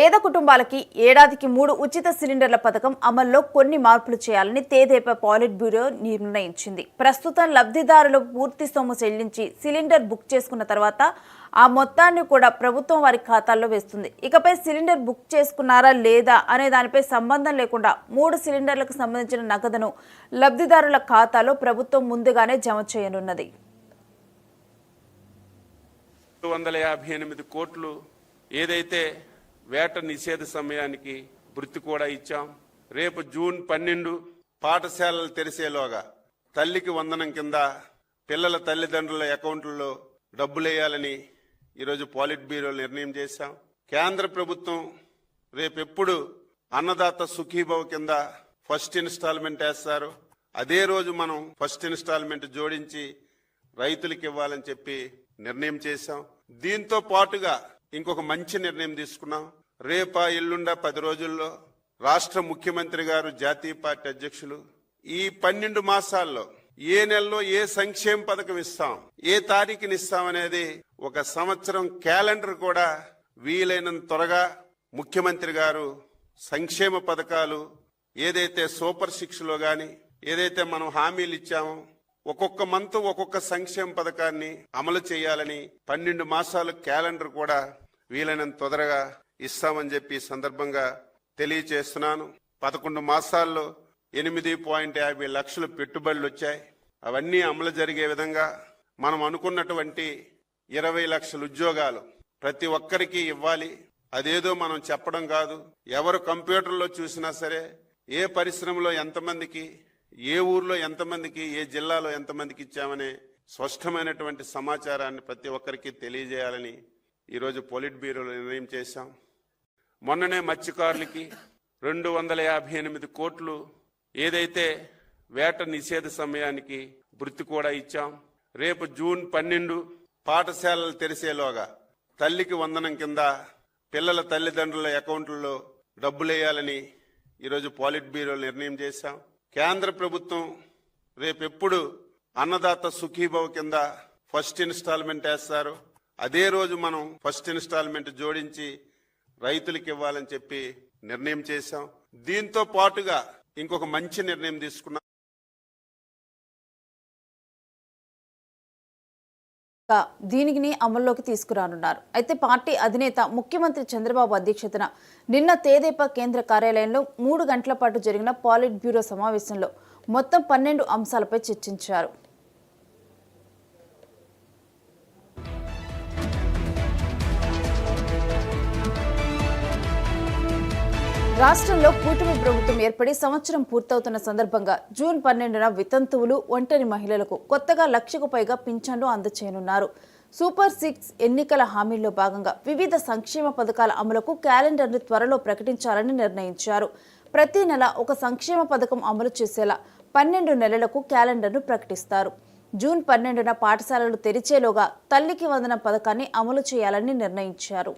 పేద కుటుంబాలకి ఏడాదికి మూడు ఉచిత సిలిండర్ల పథకం అమల్లో కొన్ని మార్పులు చేయాలని తేదేపా పాలిట్ బ్యూరో నిర్ణయించింది. ప్రస్తుతం లబ్ధిదారులు పూర్తి సొమ్ము చెల్లించి సిలిండర్ బుక్ చేసుకున్న తర్వాత ఆ మొత్తాన్ని కూడా ప్రభుత్వం వారి ఖాతాల్లో వేస్తుంది. ఇకపై సిలిండర్ బుక్ చేసుకున్నారా లేదా అనే దానిపై సంబంధం లేకుండా మూడు సిలిండర్లకు సంబంధించిన నగదును లబ్ధిదారుల ఖాతాలో ప్రభుత్వం ముందుగానే జమ చేయనున్నది. వందల యాభై ఎనిమిది కోట్లు ఏదైతే వేట నిషేధ సమయానికి వృత్తి కూడా ఇచ్చాం. రేపు జూన్ పన్నెండు పాఠశాలలు తెరిసేలోగా తల్లికి వందనం కింద పిల్లల తల్లిదండ్రుల అకౌంట్లలో డబ్బులేయాలని ఈరోజు పాలిట్ బ్యూరో నిర్ణయం చేశాం. కేంద్ర ప్రభుత్వం రేపెప్పుడు అన్నదాత సుఖీభవ కింద ఫస్ట్ ఇన్స్టాల్మెంట్ వేస్తారు. అదే రోజు మనం ఫస్ట్ ఇన్స్టాల్మెంట్ జోడించి రైతులకు ఇవ్వాలని చెప్పి నిర్ణయం చేశాం. దీంతో పాటుగా ఇంకొక మంచి నిర్ణయం తీసుకున్నాం. రేపా ఎల్లుండా పది రోజుల్లో రాష్ట్ర ముఖ్యమంత్రి గారు జాతీయ పార్టీ అధ్యక్షులు ఈ పన్నెండు మాసాల్లో ఏ నెలలో ఏ సంక్షేమ పథకం ఇస్తాం ఏ తారీఖుని ఇస్తాం అనేది ఒక సంవత్సరం క్యాలెండర్ కూడా వీలైనంత త్వరగా ముఖ్యమంత్రి గారు సంక్షేమ పథకాలు ఏదైతే సూపర్ శిక్షలో కానీ గాని ఏదైతే మనం హామీలు ఇచ్చామో ఒక్కొక్క మంత్ ఒక్కొక్క సంక్షేమ పథకాన్ని అమలు చేయాలని పన్నెండు మాసాలు క్యాలెండర్ కూడా వీలైనంత తొందరగా ఇస్తామని చెప్పి సందర్భంగా తెలియచేస్తున్నాను. పదకొండు మాసాల్లో ఎనిమిది పాయింట్ యాభై లక్షలు పెట్టుబడులు వచ్చాయి. అవన్నీ అమలు జరిగే విధంగా మనం అనుకున్నటువంటి ఇరవై లక్షల ఉద్యోగాలు ప్రతి ఒక్కరికి ఇవ్వాలి. అదేదో మనం చెప్పడం కాదు. ఎవరు కంప్యూటర్లో చూసినా సరే ఏ పరిశ్రమలో ఎంతమందికి ఏ ఊర్లో ఎంతమందికి ఏ జిల్లాలో ఎంతమందికి ఇచ్చామనే స్పష్టమైనటువంటి సమాచారాన్ని ప్రతి ఒక్కరికి తెలియజేయాలని ఈరోజు పోలిట్ బ్యూరోలో నిర్ణయం చేశాం. మొన్ననే మత్స్యకారులకి రెండు వందల యాభై ఎనిమిది కోట్లు ఏదైతే వేట నిషేధ సమయానికి వృత్తి కూడా ఇచ్చాం. రేపు జూన్ పన్నెండు పాఠశాలలు తెరిసేలోగా తల్లికి వందనం కింద పిల్లల తల్లిదండ్రుల అకౌంట్లలో డబ్బులేయాలని ఈరోజు పాలిట్ బ్యూరో నిర్ణయం చేశాం. కేంద్ర ప్రభుత్వం రేపెప్పుడు అన్నదాత సుఖీభవ కింద ఫస్ట్ ఇన్స్టాల్మెంట్ వేస్తారు. అదే రోజు మనం ఫస్ట్ ఇన్స్టాల్మెంట్ జోడించి రైతులకు ఇవ్వాలని చెప్పి నిర్ణయం చేశాం. దీంతో పాటుగా ఇంకొక మంచి నిర్ణయం తీసుకున్నాం. దీనిని అమల్లోకి తీసుకురానున్నారు. అయితే పార్టీ అధినేత ముఖ్యమంత్రి చంద్రబాబు అధ్యక్షతన నిన్న తేదేపా కేంద్ర కార్యాలయంలో మూడు గంటల పాటు జరిగిన పాలిట్ బ్యూరో సమావేశంలో మొత్తం పన్నెండు అంశాలపై చర్చించారు. రాష్ట్రంలో కూటమి ప్రభుత్వం ఏర్పడి సంవత్సరం పూర్తవుతున్న సందర్భంగా జూన్ పన్నెండున వితంతువులు ఒంటరి మహిళలకు కొత్తగా లక్షకు పైగా పింఛన్లు అందచేయనున్నారు. సూపర్ సిక్స్ ఎన్నికల హామీల్లో భాగంగా వివిధ సంక్షేమ పథకాల అమలుకు క్యాలెండర్ను త్వరలో ప్రకటించాలని నిర్ణయించారు. ప్రతి నెల ఒక సంక్షేమ పథకం అమలు చేసేలా పన్నెండు నెలలకు క్యాలెండర్ను ప్రకటిస్తారు. జూన్ పన్నెండున పాఠశాలలు తెరిచేలోగా తల్లికి వందన పథకాన్ని అమలు చేయాలని నిర్ణయించారు.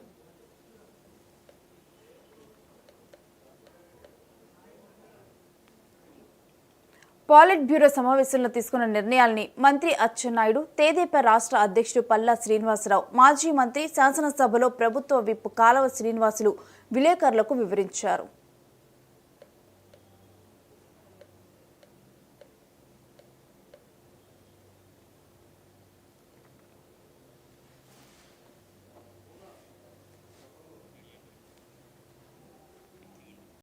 పాలిట్ బ్యూరో సమావేశంలో తీసుకున్న నిర్ణయాల్ని మంత్రి అచ్చెన్నాయుడు తేదీప రాష్ట్ర అధ్యక్షుడు పల్లా శ్రీనివాసరావు మాజీ మంత్రి శాసనసభలో ప్రభుత్వ విప్ కాలవ శ్రీనివాసులు విలేకరులకు వివరించారు.